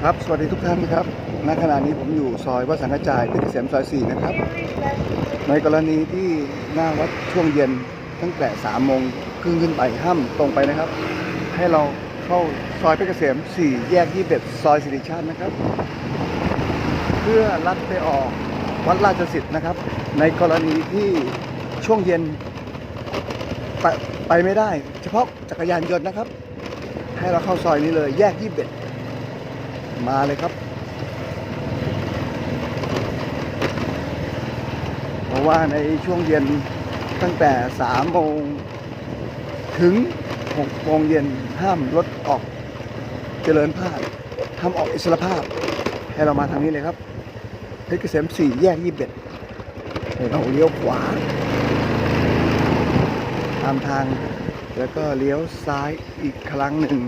ครับ สวัสดีทุกท่านครับ ณ ขณะนี้ผมอยู่ซอยวัดสังกระจายเพชรเกษมซอย4นะครับ ในกรณีที่หน้าวัดช่วงเย็นตั้งแต่3โมงครึ่งขึ้นไปห้ามตรงไปนะครับ ให้เราเข้าซอยเพชรเกษม 4 แยก21ซอยสิริชาตินะครับ เพื่อลัดไปออกวัดราชสิทธิ์นะครับ ในกรณีที่ช่วงเย็นไปไปไม่ได้ เฉพาะจักรยานยนต์นะครับ ให้เราเข้าซอยนี้เลยแยกยี่สิบ มาเลยครับ เพราะว่าในช่วงเย็นตั้งแต่3โมงถึง6โมงเย็นห้ามรถออกเจริญพาดห้าออกอิสระภาพ ให้เรามาทางนี้เลยครับเพชรเกษม4แยกยี่สิบให้เราเลี้ยวขวา ตามทางแล้วก็เลี้ยวซ้ายอีกครั้งหนึ่ง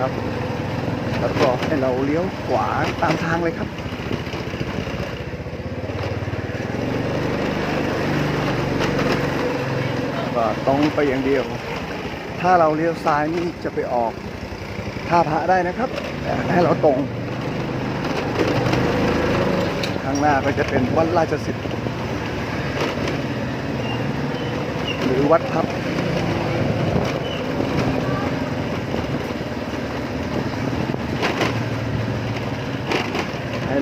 ครับ แล้วก็ให้เราเลี้ยวขวาตามทางเลยครับก็ตรงไปอย่างเดียว ถ้าเราเลี้ยวซ้ายนี่จะไปออกท่าพระได้นะครับแต่ให้เราตรง ข้างหน้าก็จะเป็นวัดราชสิทธิ์หรือวัดทับ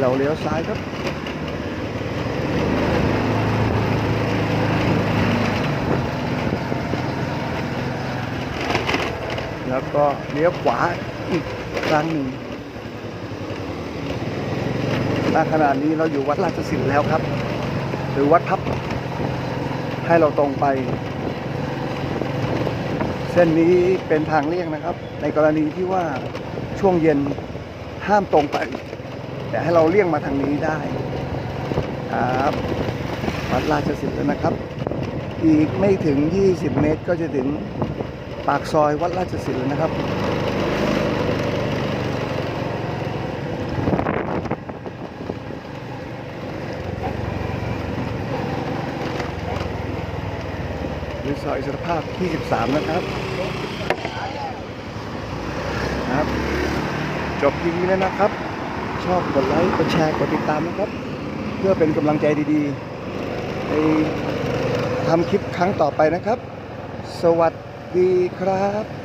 เราเลี้ยวซ้ายครับแล้วก็เลี้ยวขวาอีกครั้งหนึ่งณขณะนี้เราอยู่วัดราชสิทธิ์แล้วครับ หรือวัดพับ ให้เราตรงไป เส้นนี้เป็นทางเลี่ยงนะครับ ในกรณีที่ว่าช่วงเย็นห้ามตรงไป แต่ให้เราเลี่ยงมาทางนี้ได้ครับวัดราชสิทธิ์แล้วนะครับ อีกไม่ถึง 20 เมตรก็จะถึงปากซอยวัดราชสิทธิ์แล้วนะครับหรือซอยสรภาพที่13นะครับครับ จบที่นี้แล้วนะครับ ชอบกดไลค์กดแชร์กดติดตามนะครับ เพื่อเป็นกำลังใจดีๆไปทำคลิปครั้งต่อไปนะครับ สวัสดีครับ